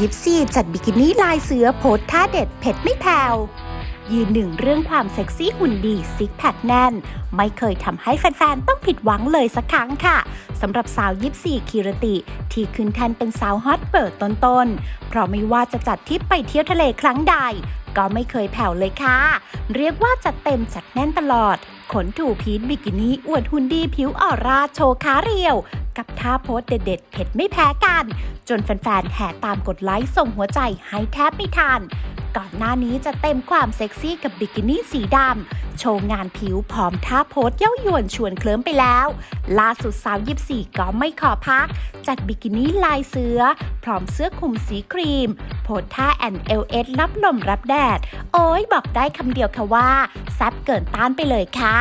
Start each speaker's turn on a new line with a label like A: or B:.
A: ยิปซีจัดบิกินี่ลายเสือโพสท่าเด็ดเผ็ดไม่แผ่วยืนหนึ่งเรื่องความเซ็กซี่หุ่นดีซิกแพคแน่น ไม่เคยทำให้แฟนๆ ต้องผิดหวังเลยสักครั้งค่ะสำหรับสาวยิปซีคิรติ ที่ขึ้นแทนเป็นสาวฮอตเปิดต้นๆ เพราะไม่ว่าจะจัดทริปไปเที่ยวทะเลครั้งใด ก็ไม่เคยแผ่วเลยค่ะ เรียกว่าจัดเต็มจัดแน่นตลอดขนถูพีทบิกินี่อวดหุ่นดีผิวออร่าโชว์ขาเรียว กับท่าโพสเด็ดๆเผ็ดไม่แพ้กัน จนแฟนๆแห่ตามกดไลค์ส่งหัวใจให้แทบไม่ทันก่อนหน้านี้จะเต็มความเซ็กซี่กับบิกินี่สีดำ โชว์งานผิวพร้อมท่าโพสเย้ายวนชวนเคลิ้มไปแล้ว ล่าสุดสาวยิบสี่ก็ไม่ขอพัก จัดบิกินี่ลายเสือ พร้อมเสื้อคลุมสีครีม โพสท่าแอนเอลเอสรับลมรับแดด โอ้ยบอกได้คำเดียวค่ะว่า แซ่บเกินต้านไปเลยค่ะ